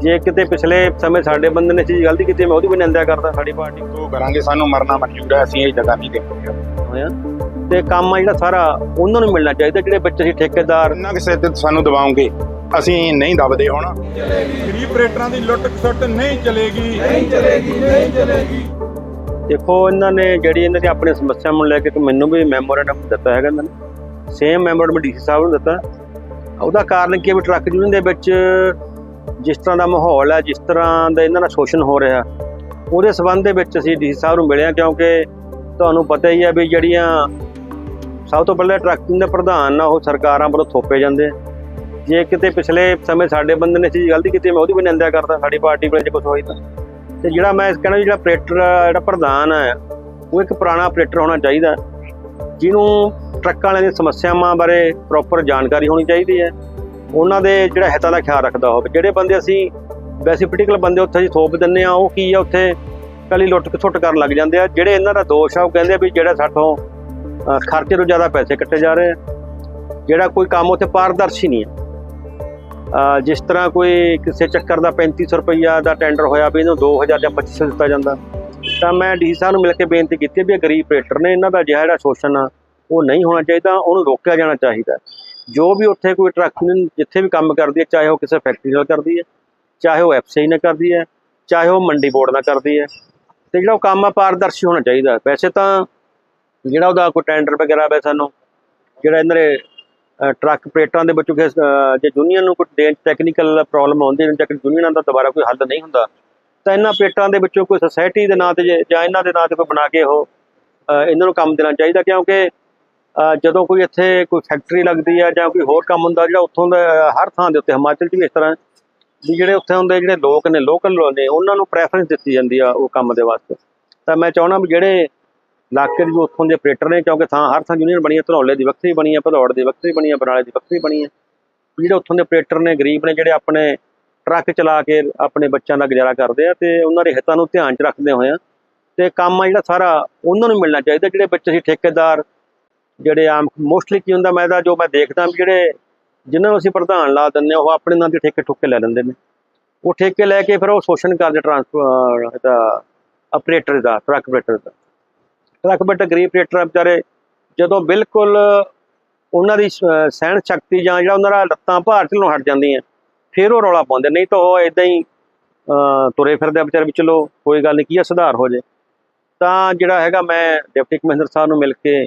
ਜੇ ਕਿਤੇ ਪਿਛਲੇ ਸਮੇਂ ਸਾਡੇ ਬੰਦੇ ਨੇ ਚੀਜ਼ ਗਲਤੀ ਕੀਤੀ ਮੈਂ ਉਹਦੀ ਵੀ ਨਿੰਦਿਆ ਕਰਦਾ। ਸਾਡੀ ਪਾਰਟੀ ਉਹ ਕਰਾਂਗੇ ਸਾਨੂੰ ਮਰਨਾ ਮਨਜ਼ੂਰ ਹੈ ਅਸੀਂ ਇਹ ਜਗ੍ਹਾ ਨਹੀਂ ਦੇਖਾਂਗੇ ਹੋਇਆ ਤੇ ਕੰਮ ਆ ਜਿਹੜਾ ਸਾਰਾ ਉਹਨਾਂ ਨੂੰ ਮਿਲਣਾ ਚਾਹੀਦਾ ਜਿਹੜੇ ਬੱਚੇ ਸੀ ਠੇਕੇਦਾਰ ਇੰਨਾ ਕਿਸੇ ਤੇ ਸਾਨੂੰ ਦਬਾਉਂਗੇ ਅਸੀਂ ਨਹੀਂ ਦਬਦੇ ਹੁਣ। ਗਰੀਬ ਆਪਰੇਟਰਾਂ ਦੀ ਲੁੱਟ ਖਸੁੱਟ ਨਹੀਂ ਚਲੇਗੀ। ਦੇਖੋ ਇਹਨਾਂ ਨੇ ਜਿਹੜੀ ਇਹਨਾਂ ਦੀ ਆਪਣੀ ਸਮੱਸਿਆ ਨੂੰ ਲੈ ਕੇ ਇੱਕ ਮੈਨੂੰ ਵੀ ਮੈਮੋਰੈਂਡਮ ਦਿੱਤਾ ਹੈਗਾ ਇਹਨਾਂ ਨੇ। ਸੇਮ ਮੈਮੋਰੈਂਡਮ ਡੀਸੀ ਸਾਹਿਬ ਨੂੰ ਦਿੱਤਾ। ਉਹਦਾ ਕਾਰਨ ਕੀ ਹੈ ਵੀ ਟਰੱਕ ਯੂਨੀਅਨ ਦੇ ਵਿੱਚ ਜਿਸ ਤਰ੍ਹਾਂ ਦਾ ਮਾਹੌਲ ਹੈ, ਜਿਸ ਤਰ੍ਹਾਂ ਦਾ ਇਹਨਾਂ ਦਾ ਸ਼ੋਸ਼ਣ ਹੋ ਰਿਹਾ, ਉਹਦੇ ਸਬੰਧ ਦੇ ਵਿੱਚ ਅਸੀਂ ਡੀਸੀ ਸਾਹਿਬ ਨੂੰ ਮਿਲੇ ਹਾਂ ਕਿਉਂਕਿ ਤੁਹਾਨੂੰ ਪਤਾ ਹੀ ਹੈ ਵੀ ਜਿਹੜੀਆਂ ਸਭ ਤੋਂ ਪਹਿਲਾਂ ਟਰੱਕ ਦੇ ਪ੍ਰਧਾਨ ਆ ਉਹ ਸਰਕਾਰਾਂ ਵੱਲੋਂ ਥੋਪੇ ਜਾਂਦੇ ਜੇ ਕਿਤੇ ਪਿਛਲੇ ਸਮੇਂ ਸਾਡੇ ਬੰਦੇ ਨੇ ਚੀਜ਼ ਗਲਤੀ ਕੀਤੀ, ਮੈਂ ਉਹਦੀ ਵੀ ਨਿੰਦਿਆ ਕਰਦਾ, ਸਾਡੀ ਪਾਰਟੀ ਕੋਲ ਜੇ ਕੁਝ ਹੋਈ ਤਾਂ। ਤੇ ਜਿਹੜਾ ਮੈਂ ਕਹਿਣਾ ਵੀ ਜਿਹੜਾ ਆਪਰੇਟਰ ਜਿਹੜਾ ਪ੍ਰਧਾਨ ਹੈ, ਉਹ ਇੱਕ ਪੁਰਾਣਾ ਆਪਰੇਟਰ ਹੋਣਾ ਚਾਹੀਦਾ ਜਿਹਨੂੰ ਟਰੱਕਾਂ ਵਾਲਿਆਂ ਦੀਆਂ ਸਮੱਸਿਆਵਾਂ ਬਾਰੇ ਪ੍ਰੋਪਰ ਜਾਣਕਾਰੀ ਹੋਣੀ ਚਾਹੀਦੀ ਹੈ। ਉਹਨਾਂ ਦੇ ਜਿਹੜਾ ਹਿੱਤਾਂ ਦਾ ਖਿਆਲ ਰੱਖਦਾ ਹੋਵੇ। ਜਿਹੜੇ ਬੰਦੇ ਅਸੀਂ ਵੈਸੇ ਪੋਲੀਟੀਕਲ ਬੰਦੇ ਉੱਥੇ ਅਸੀਂ ਥੋਪ ਦਿੰਨੇ ਆ ਉਹ ਕੀ ਆ, ਉੱਥੇ ਕਲੀ ਲੁੱਟ ਖਸੁੱਟ ਕਰਨ ਲੱਗ ਜਾਂਦੇ ਆ। ਜਿਹੜੇ ਇਹਨਾਂ ਦਾ ਦੋਸ਼ ਆ, ਉਹ ਕਹਿੰਦੇ ਆ ਵੀ ਜਿਹੜਾ ਸਾਥੋਂ ਖਰਚੇ ਤੋਂ ਜ਼ਿਆਦਾ ਪੈਸੇ ਕੱਟੇ ਜਾ ਰਹੇ ਆ। ਜਿਹੜਾ ਕੋਈ ਕੰਮ ਉੱਥੇ ਪਾਰਦਰਸ਼ੀ ਨਹੀਂ ਹੈ ਜਿਸ ਤਰ੍ਹਾਂ ਕੋਈ ਕਿਸੇ ਚੱਕਰ ਦਾ 3500 ਰੁਪਈਆ ਦਾ ਟੈਂਡਰ ਹੋਇਆ ਵੀ ਇਹਨੂੰ 2000 ਜਾਂ 2500 ਦਿੱਤਾ ਜਾਂਦਾ, ਤਾਂ ਮੈਂ ਡੀ ਸਾਹਿਬ ਨੂੰ ਮਿਲ ਕੇ ਬੇਨਤੀ ਕੀਤੀ ਵੀ ਇਹ ਗਰੀਬ ਆਪਰੇਟਰ ਨੇ, ਇਹਨਾਂ ਦਾ ਜਿਹੜਾ ਜਿਹੜਾ ਸ਼ੋਸ਼ਣ ਆ, ਉਹ ਨਹੀਂ ਹੋਣਾ ਚਾਹੀਦਾ, ਉਹਨੂੰ ਰੋਕਿਆ ਜਾਣਾ ਚਾਹੀਦਾ। ਜੋ ਵੀ ਉੱਥੇ ਕੋਈ ਟਰੱਕ ਯੂਨੀਅਨ ਜਿੱਥੇ ਵੀ ਕੰਮ ਕਰਦੀ ਹੈ ਚਾਹੇ ਉਹ ਕਿਸੇ ਫੈਕਟਰੀ ਨਾਲ ਕਰਦੀ ਹੈ ਚਾਹੇ ਉਹ ਐਫਸੀਆਈ ਨਾਲ ਕਰਦੀ ਹੈ ਚਾਹੇ ਉਹ ਮੰਡੀ ਬੋਰਡ ਨਾਲ ਕਰਦੀ ਹੈ ਤੇ ਜਿਹੜਾ ਉਹ ਕੰਮ ਆ ਪਾਰਦਰਸ਼ੀ ਹੋਣਾ ਚਾਹੀਦਾ ਵੈਸੇ ਤਾਂ ਜਿਹੜਾ ਉਹਦਾ ਕੋਈ ਟੈਂਡਰ ਵਗੈਰਾ ਵੇ ਸਾਨੂੰ ਜਿਹੜਾ ਇਹਨਾਂ ਦੇ ਟਰੱਕ ਆਪਰੇਟਰਾਂ ਦੇ ਵਿੱਚੋਂ ਕਿਸੇ, ਜੇ ਯੂਨੀਅਨ ਨੂੰ ਕੋਈ ਟੈਕਨੀਕਲ ਪ੍ਰੋਬਲਮ ਆਉਂਦੀ ਹੈ ਜਾਂ ਯੂਨੀਅਨਾਂ ਦਾ ਦੁਬਾਰਾ ਕੋਈ ਹੱਲ ਨਹੀਂ ਹੁੰਦਾ ਤਾਂ ਇਹਨਾਂ ਆਪਰੇਟਰਾਂ ਦੇ ਵਿੱਚੋਂ ਕੋਈ ਸੁਸਾਇਟੀ ਦੇ ਨਾਂ ਤੇ ਜੇ- ਜਾਂ ਇਹਨਾਂ ਦੇ ਨਾਂ ਤੇ ਕੋਈ ਬਣਾ ਕੇ ਉਹ ਇਹਨਾਂ ਨੂੰ ਕੰਮ ਦੇਣਾ ਚਾਹੀਦਾ ਕਿਉਂਕਿ ਜਦੋਂ ਕੋਈ ਇੱਥੇ ਕੋਈ ਫੈਕਟਰੀ ਲੱਗਦੀ ਆ ਜਾਂ ਕੋਈ ਹੋਰ ਕੰਮ ਹੁੰਦਾ ਜਿਹੜਾ ਉੱਥੋਂ ਦਾ ਹਰ ਥਾਂ ਦੇ ਉੱਤੇ, ਹਿਮਾਚਲ 'ਚ ਵੀ ਇਸ ਤਰ੍ਹਾਂ ਵੀ ਜਿਹੜੇ ਉੱਥੇ ਹੁੰਦੇ ਜਿਹੜੇ ਲੋਕ ਨੇ ਲੋਕਲ ਨੇ, ਉਹਨਾਂ ਨੂੰ ਪ੍ਰੈਫਰੈਂਸ ਦਿੱਤੀ ਜਾਂਦੀ ਆ ਉਹ ਕੰਮ ਦੇ ਵਾਸਤੇ। ਤਾਂ ਮੈਂ ਚਾਹਣਾ ਵੀ ਜਿਹੜੇ ਇਲਾਕੇ ਦੇ ਜੋ ਉੱਥੋਂ ਦੇ ਆਪਰੇਟਰ ਨੇ, ਕਿਉਂਕਿ ਥਾਂ, ਹਰ ਥਾਂ ਯੂਨੀਅਨ ਬਣੀ ਹੈ ਧਨੌਲੇ ਦੀ ਵੱਖਰੀ ਬਣੀ ਹੈ ਭਦੌੜ ਦੀ ਵੱਖਰੀ ਬਣੀ ਹੈ ਬਰਨਾਲੇ ਦੀ ਵੱਖਰੀ ਬਣੀ ਹੈ ਜਿਹੜੇ ਉੱਥੋਂ ਦੇ ਆਪਰੇਟਰ ਨੇ, ਗਰੀਬ ਨੇ, ਜਿਹੜੇ ਆਪਣੇ ਟਰੱਕ ਚਲਾ ਕੇ ਆਪਣੇ ਬੱਚਿਆਂ ਦਾ ਗੁਜ਼ਾਰਾ ਕਰਦੇ ਆ ਤੇ ਉਹਨਾਂ ਦੇ ਹਿੱਤਾਂ ਨੂੰ ਧਿਆਨ 'ਚ ਰੱਖਦੇ ਹੋਏ ਤੇ ਕੰਮ ਆ ਜਿਹੜਾ ਸਾਰਾ ਉਹਨਾਂ ਨੂੰ ਮਿਲਣਾ ਚਾਹੀਦਾ, ਜਿਹੜੇ ਬੱਚੇ ਸੀ ਠੇਕੇਦਾਰ ਜਿਹੜੇ ਆਮ ਮੋਸਟਲੀ ਕੀ ਹੁੰਦਾ, ਮੈਂ ਤਾਂ ਜੋ ਮੈਂ ਦੇਖਦਾ ਵੀ ਜਿਹੜੇ ਜਿਨ੍ਹਾਂ ਨੂੰ ਅਸੀਂ ਪ੍ਰਧਾਨ ਲਾ ਦਿੰਦੇ ਹਾਂ, ਉਹ ਆਪਣੇ ਨਾਂ ਦੇ ਠੇਕੇ ਠੁੱਕੇ ਲੈ ਲੈਂਦੇ ਨੇ। ਉਹ ਠੇਕੇ ਲੈ ਕੇ ਫਿਰ ਉਹ ਸ਼ੋਸ਼ਣ ਕਰਦੇ ਟਰਾਂਸਪੋਰਟ ਇਹਦਾ ਆਪਰੇਟਰ ਦਾ, ਟਰੱਕ ਆਪਰੇਟਰ ਦਾ। ਟਰੱਕ ਆਪਰੇਟਰ ਗਰੀਬ ਆਪਰੇਟਰ ਵਿਚਾਰੇ, ਜਦੋਂ ਬਿਲਕੁਲ ਉਹਨਾਂ ਦੀ ਸ- ਸਹਿਣ ਸ਼ਕਤੀ ਜਾਂ ਜਿਹੜਾ ਉਹਨਾਂ ਦਾ ਲੱਤਾਂ ਭਾਰ ਢਿੱਲੋਂ ਹਟ ਜਾਂਦੀਆਂ, ਫਿਰ ਉਹ ਰੌਲਾ ਪਾਉਂਦੇ। ਨਹੀਂ ਤਾਂ ਉਹ ਇਦਾਂ ਹੀ ਤੁਰੇ ਫਿਰਦੇ ਵਿਚਾਰੇ ਵੀ ਚਲੋ, ਕੋਈ ਗੱਲ ਨਹੀਂ ਕੀ ਆ, ਸੁਧਾਰ ਹੋ ਜੇ। ਤਾਂ ਜਿਹੜਾ ਹੈਗਾ, ਮੈਂ ਡਿਪਟੀ ਕਮਿਸ਼ਨਰ ਸਾਹਿਬ ਨੂੰ ਮਿਲ ਕੇ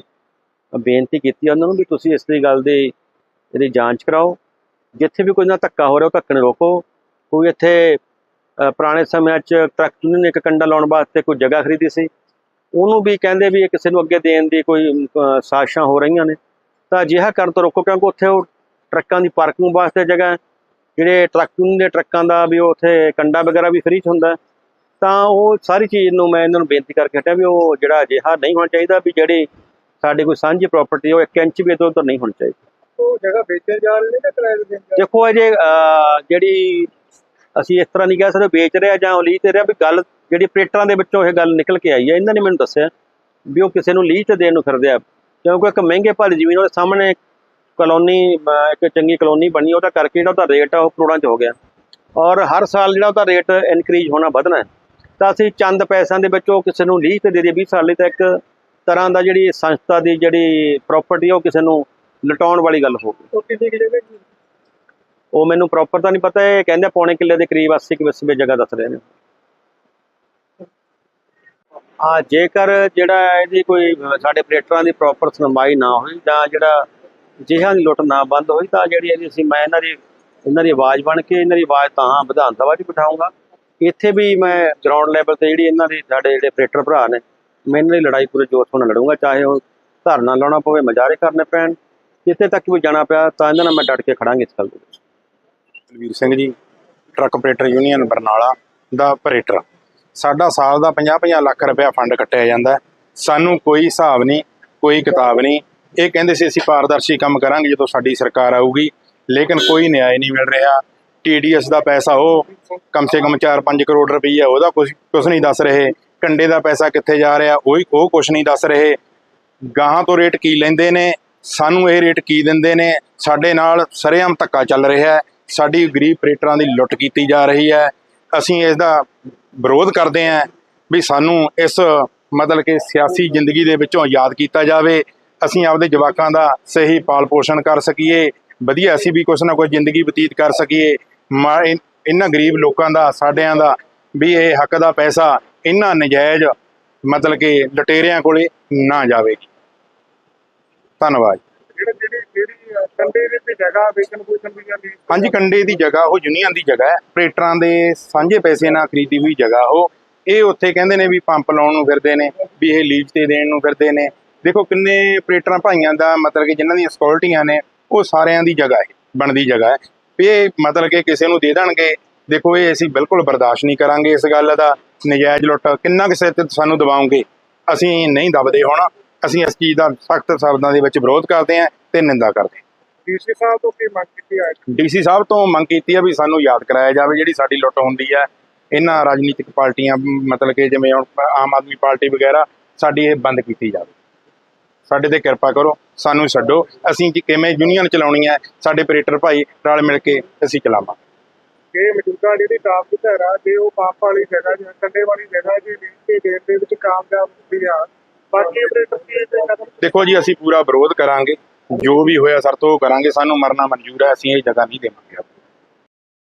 ਬੇਨਤੀ ਕੀਤੀ ਉਹਨਾਂ ਨੂੰ ਵੀ ਤੁਸੀਂ ਇਸ ਦੀ ਗੱਲ ਦੀ ਇਹਦੀ ਜਾਂਚ ਕਰਾਓ। ਜਿੱਥੇ ਵੀ ਕੋਈ ਨਾ ਧੱਕਾ ਹੋ ਰਿਹਾ ਉਹ ਧੱਕੇ ਨੂੰ ਰੋਕੋ। ਕੋਈ ਇੱਥੇ ਪੁਰਾਣੇ ਸਮਿਆਂ 'ਚ ਟਰੱਕ ਯੂਨੀਅਨ ਨੇ ਇੱਕ ਕੰਡਾ ਲਾਉਣ ਵਾਸਤੇ ਕੋਈ ਜਗ੍ਹਾ ਖਰੀਦੀ ਸੀ। ਉਹਨੂੰ ਵੀ ਕਹਿੰਦੇ ਵੀ ਇਹ ਕਿਸੇ ਨੂੰ ਅੱਗੇ ਦੇਣ ਦੀ ਕੋਈ ਅ, ਸਾਜ਼ਿਸ਼ਾਂ ਹੋ ਰਹੀਆਂ ਨੇ। ਤਾਂ ਅਜਿਹਾ ਕਰਨ ਤੋਂ ਰੋਕੋ ਕਿਉਂਕਿ ਉੱਥੇ ਉਹ ਟਰੱਕਾਂ ਦੀ ਪਾਰਕਿੰਗ ਵਾਸਤੇ ਜਗ੍ਹਾ ਜਿਹੜੇ ਟਰੱਕ ਯੂਨੀਅਨ ਦੇ ਟਰੱਕਾਂ ਦਾ ਵੀ ਉਹ ਉੱਥੇ ਕੰਡਾ ਵਗੈਰਾ ਵੀ ਫ੍ਰੀ 'ਚ ਹੁੰਦਾ ਤਾਂ ਉਹ ਸਾਰੀ ਚੀਜ਼ ਨੂੰ ਮੈਂ ਇਹਨਾਂ ਨੂੰ ਬੇਨਤੀ ਕਰਕੇ ਹਟਿਆ ਵੀ ਉਹ ਜਿਹੜਾ ਅਜਿਹਾ ਨਹੀਂ ਹੋਣਾ ਚਾਹੀਦਾ ਵੀ ਜਿਹੜੀ ਸਾਡੀ ਕੋਈ ਸਾਂਝੀ ਪ੍ਰਾਪਰਟੀ ਉਹ ਇੱਕ ਇੰਚ ਵੀ ਇੱਧਰ ਉੱਧਰ ਨਹੀਂ ਹੋਣੀ ਚਾਹੀਦੀ। ਉਹ ਜਗ੍ਹਾ ਵੇਚਣ ਜਾ ਰਹੇ ਨੇ ਕਿ ਕਿਰਾਏ ਤੇ ਦੇਣ ਜਾ ਦੇਖੋ ਅਹ, ਜਿਹੜੀ ਅਸੀਂ ਇਸ ਤਰ੍ਹਾਂ ਨਹੀਂ ਕਹਿ ਸਕਦੇ ਵੇਚ ਰਿਹਾ ਜਾਂ ਉਹ ਲੀਜ਼ ਤੇ ਰਿਹਾ ਵੀ ਗੱਲ ਜਿਹੜੀ ਆਪਰੇਟਰਾਂ ਦੇ ਵਿੱਚੋਂ ਇਹ ਗੱਲ ਨਿਕਲ ਕੇ ਆਈ ਹੈ ਇਹਨਾਂ ਨੇ ਮੈਨੂੰ ਦੱਸਿਆ ਵੀ ਉਹ ਕਿਸੇ ਨੂੰ ਲੀਜ਼ ਤੇ ਦੇਣ ਨੂੰ ਫਿਰਦੇ ਆ। ਕਿਉਂਕਿ ਇੱਕ ਮਹਿੰਗੇ ਭਾਰੀ ਜ਼ਮੀਨ ਉਹਦੇ ਸਾਹਮਣੇ ਕਲੋਨੀ ਇੱਕ ਚੰਗੀ ਕਲੋਨੀ ਬਣੀ ਉਹਦਾ ਕਰਕੇ ਜਿਹੜਾ ਉਹਦਾ ਰੇਟ ਆ ਉਹ ਕਰੋੜਾਂ 'ਚ ਹੋ ਗਿਆ। ਔਰ ਹਰ ਸਾਲ ਜਿਹੜਾ ਉਹਦਾ ਰੇਟ ਇਨਕਰੀਜ਼ ਹੋਣਾ ਵਧਣਾ। ਤਾਂ ਅਸੀਂ ਚੰਦ ਪੈਸਿਆਂ ਦੇ ਵਿੱਚ ਉਹ ਕਿਸੇ ਨੂੰ ਲੀਜ਼ ਤੇ ਦੇ ਦਈਏ 20 ਸਾਲ ਲਈ ਤਾਂ ਇੱਕ ਤਰ੍ਹਾਂ ਦਾ ਜਿਹੜੀ ਸੰਸਥਾ ਦੀ ਜਿਹੜੀ ਪ੍ਰਾਪਰਟੀ ਉਹ ਕਿਸੇ ਨੂੰ ਲਟਾਉਣ ਵਾਲੀ ਗੱਲ ਹੋ ਗਈ ਉਹ ਕਿੰਨੀ ਮੈਨੂੰ ਪ੍ਰੋਪਰ ਤਾਂ ਨਹੀਂ ਪਤਾ ਇਹ ਕਹਿੰਦੇ ਪੌਣੇ ਕਿੱਲੇ ਦੇ ਕਰੀਬ 80 ਕੁ ਵਿਸਵੇ ਜਗ੍ਹਾ ਦੱਸ ਰਹੇ ਨੇ। ਆ ਜੇਕਰ ਜਿਹੜਾ ਇਹਦੀ ਕੋਈ ਸਾਡੇ ਆਪਰੇਟਰਾਂ ਦੀ ਪ੍ਰੋਪਰ ਸੁਣਵਾਈ ਨਾ ਹੋਈ ਜਾਂ ਜਿਹੜਾ ਜਿਹਾਂ ਦੀ ਲੁੱਟ ਨਾ ਬੰਦ ਹੋਈ ਤਾਂ ਜਿਹੜੀ ਇਹਦੀ ਅਸੀਂ ਮੈਂ ਇਹਨਾਂ ਦੀ ਇਹਨਾਂ ਦੀ ਆਵਾਜ਼ ਬਣ ਕੇ ਇਹਨਾਂ ਦੀ ਆਵਾਜ਼ ਤਾਂ ਵਿਧਾਨ ਸਭਾ 'ਚ ਬਿਠਾਉਂਗਾ ਇੱਥੇ ਵੀ ਮੈਂ ਗਰਾਊਂਡ ਲੈਵਲ ਤੇ ਜਿਹੜੀ ਇਹਨਾਂ ਦੀ ਸਾਡੇ ਜਿਹੜੇ ਆਪਰੇਟਰ ਭਰਾ ਨੇ ਮੈਂ ਇਹਨਾਂ ਦੀ ਲੜਾਈ ਪੂਰੇ ਜੋਸ਼ ਨਾਲ ਲੜੂੰਗਾ, ਚਾਹੇ ਉਹ ਧਰਨਾ ਲਾਉਣਾ ਪਵੇ, ਮਜਾਰੇ ਕਰਨੇ ਪੈਣ ਜਿੱਥੇ ਤੱਕ ਵੀ ਜਾਣਾ ਪਿਆ, ਤਾਂ ਇਹਨਾਂ ਨਾਲ ਮੈਂ ਡਟ ਕੇ ਖੜਾਂਗੇ ਇਸ ਗੱਲ ਦੇ ਵਿੱਚ। Balvir Singh ji, truck operator union Barnala ਦਾ ਆਪਰੇਟਰ। ਸਾਡਾ ਸਾਲ ਦਾ 50-50 ਲੱਖ ਰੁਪਇਆ ਫੰਡ ਕੱਟਿਆ ਜਾਂਦਾ ਸਾਨੂੰ ਕੋਈ ਹਿਸਾਬ ਨਹੀਂ, ਕੋਈ ਕਿਤਾਬ ਨਹੀਂ। ਇਹ ਕਹਿੰਦੇ ਸੀ ਅਸੀਂ ਪਾਰਦਰਸ਼ੀ ਕੰਮ ਕਰਾਂਗੇ ਜਦੋਂ ਸਾਡੀ ਸਰਕਾਰ ਆਊਗੀ। ਲੇਕਿਨ ਕੋਈ ਨਿਆਂ ਨਹੀਂ ਮਿਲ ਰਿਹਾ। ਟੀਡੀਐਸ ਦਾ ਪੈਸਾ ਉਹ ਕਮ ਸੇ ਕਮ 4-5 ਕਰੋੜ ਰੁਪਈਆ ਉਹਦਾ ਕੁਝ ਕੁਝ ਨਹੀਂ ਦੱਸ ਰਹੇ। ਕੰਡੇ ਦਾ ਪੈਸਾ ਕਿੱਥੇ ਜਾ ਰਿਹਾ, ਉਹ ਉਹ ਕੁਝ ਨਹੀਂ ਦੱਸ ਰਹੇ। ਗਾਹਾਂ ਤੋਂ ਰੇਟ ਕੀ ਲੈਂਦੇ ਨੇ, ਸਾਨੂੰ ਇਹ ਰੇਟ ਕੀ ਦਿੰਦੇ ਨੇ? ਸਾਡੇ ਨਾਲ ਸਰੇਆਮ ਧੱਕਾ ਚੱਲ ਰਿਹਾ ਹੈ। ਸਾਡੀ ਗਰੀਬ ਪਰੇਟਰਾਂ ਦੀ ਲੁੱਟ ਕੀਤੀ ਜਾ ਰਹੀ ਹੈ। ਅਸੀਂ ਇਸ ਦਾ ਵਿਰੋਧ ਕਰਦੇ ਹਾਂ ਵੀ ਸਾਨੂੰ ਇਸ ਮਤਲਬ ਕਿ ਸਿਆਸੀ ਜ਼ਿੰਦਗੀ ਦੇ ਵਿੱਚੋਂ ਯਾਦ ਕੀਤਾ ਜਾਵੇ। ਅਸੀਂ ਆਪਦੇ ਜਵਾਕਾਂ ਦਾ ਸਹੀ ਪਾਲ ਪੋਸ਼ਣ ਕਰ ਸਕੀਏ। ਵਧੀਆ ਅਸੀਂ ਵੀ ਕੁਛ ਨਾ ਕੁਛ ਜ਼ਿੰਦਗੀ ਬਤੀਤ ਕਰ ਸਕੀਏ। ਮਾ- ਇਨ- ਇਹਨਾਂ ਗਰੀਬ ਲੋਕਾਂ ਦਾ, ਸਾਡਿਆਂ ਦਾ ਵੀ ਇਹ ਹੱਕ ਦਾ ਪੈਸਾ ਇਹਨਾਂ ਨਜਾਇਜ਼ ਮਤਲਬ ਕਿ ਲਟੇਰਿਆਂ ਕੋਲੇ ਨਾ ਜਾਵੇਗੀ। ਧੰਨਵਾਦ ਕੰਡੇ ਦੇ ਜਗ੍ਹਾ ਵੇਚਣ ਜਾਂਦੀ ਹਾਂਜੀ ਕੰਡੇ ਦੀ ਜਗ੍ਹਾ ਉਹ ਯੂਨੀਅਨ ਦੀ ਜਗ੍ਹਾ ਹੈ। ਆਪਰੇਟਰਾਂ ਦੇ ਸਾਂਝੇ ਪੈਸੇ ਨਾਲ ਖਰੀਦੀ ਹੋਈ ਜਗ੍ਹਾ ਉਹ। ਇਹ ਉੱਥੇ ਕਹਿੰਦੇ ਨੇ ਵੀ ਪੰਪ ਲਾਉਣ ਨੂੰ ਫਿਰਦੇ ਨੇ ਵੀ ਇਹ ਲੀਜ਼ ਤੇ ਦੇਣ ਨੂੰ ਫਿਰਦੇ ਨੇ। ਦੇਖੋ ਕਿੰਨੇ ਆਪਰੇਟਰਾਂ ਭਾਈਆਂ ਦਾ ਮਤਲਬ ਕਿ ਜਿਨ੍ਹਾਂ ਦੀਆਂ ਸਕਿਉਰਟੀਆਂ ਨੇ ਉਹ ਸਾਰਿਆਂ ਦੀ ਜਗ੍ਹਾ ਹੈ ਬਣਦੀ ਜਗ੍ਹਾ ਹੈ। ਵੀ ਇਹ ਮਤਲਬ ਕਿ ਕਿਸੇ ਨੂੰ ਦੇ ਦੇਣਗੇ ਦੇਖੋ ਇਹ ਅਸੀਂ ਬਿਲਕੁਲ ਬਰਦਾਸ਼ਤ ਨਹੀਂ ਕਰਾਂਗੇ ਇਸ ਗੱਲ ਦਾ। ਨਜਾਇਜ਼ ਲੁੱਟ ਕਿੰਨਾ ਕਿਸੇ ਤੇ ਸਾਨੂੰ ਦਬਾਉਂਗੇ ਅਸੀਂ ਨਹੀਂ ਦਬਦੇ ਹੁਣ। ਅਸੀਂ ਇਸ ਚੀਜ਼ ਦਾ ਸਖਤ ਸ਼ਬਦਾਂ ਦੇ ਵਿੱਚ ਵਿਰੋਧ ਕਰਦੇ ਹਾਂ ਤੇ ਨਿੰਦਾ ਕਰਦੇ ਹਾਂ। ਡੀਸੀ ਸਾਹਿਬ ਤੋਂ ਕੀ ਮੰਗ ਕੀਤੀ ਹੈ ਡੀਸੀ ਸਾਹਿਬ ਤੋਂ ਮੰਗ ਕੀਤੀ ਹੈ ਵੀ ਸਾਨੂੰ ਯਾਦ ਕਰਾਇਆ ਜਾਵੇ ਜਿਹੜੀ ਸਾਡੀ ਲੁੱਟ ਹੁੰਦੀ ਹੈ ਇਹਨਾਂ ਰਾਜਨੀਤਿਕ ਪਾਰਟੀਆਂ ਮਤਲਬ ਕਿ ਜਿਵੇਂ ਹੁਣ ਆਮ ਆਦਮੀ ਪਾਰਟੀ ਵਗੈਰਾ ਸਾਡੀ ਇਹ ਬੰਦ ਕੀਤੀ ਜਾਵੇ। ਸਾਡੇ ਤੇ ਕਿਰਪਾ ਕਰੋ ਸਾਨੂੰ ਛੱਡੋ। ਅਸੀਂ ਕਿਵੇਂ ਯੂਨੀਅਨ ਚਲਾਉਣੀ ਹੈ ਸਾਡੇ ਆਪਰੇਟਰ ਭਾਈ ਰਲ ਮਿਲ ਕੇ ਅਸੀਂ ਚਲਾਵਾਂਗੇ। ਕਿ ਮੌਜੂਦਾ ਜਿਹੜੀ ਟਾਪ ਦੀ ਧਾਰਾ, ਜੇ ਉਹ ਪੰਪ ਵਾਲੀ ਜਗ੍ਹਾ, ਜਾਂ ਕੰਡੇ ਵਾਲੀ ਜਗ੍ਹਾ, ਜੇ ਲੀਜ਼ ਦੇਣ ਦੇ ਵਿੱਚ ਕਾਮਯਾਬ ਹੁੰਦੀ ਆ, ਬਾਕੀ ਆਪਰੇਟਰ ਕੀ ਇਹ ਕਦਮ ਦੇਖੋ ਜੀ, ਅਸੀਂ ਪੂਰਾ ਵਿਰੋਧ ਕਰਾਂਗੇ। ਜੋ ਵੀ ਹੋਇਆ ਸਰ ਤੋਂ ਉਹ ਕਰਾਂਗੇ। ਸਾਨੂੰ ਮਰਨਾ ਮਨਜ਼ੂਰ ਹੈ, ਅਸੀਂ ਇਹ ਜਗ੍ਹਾ ਨਹੀਂ ਦੇਵਾਂਗੇ।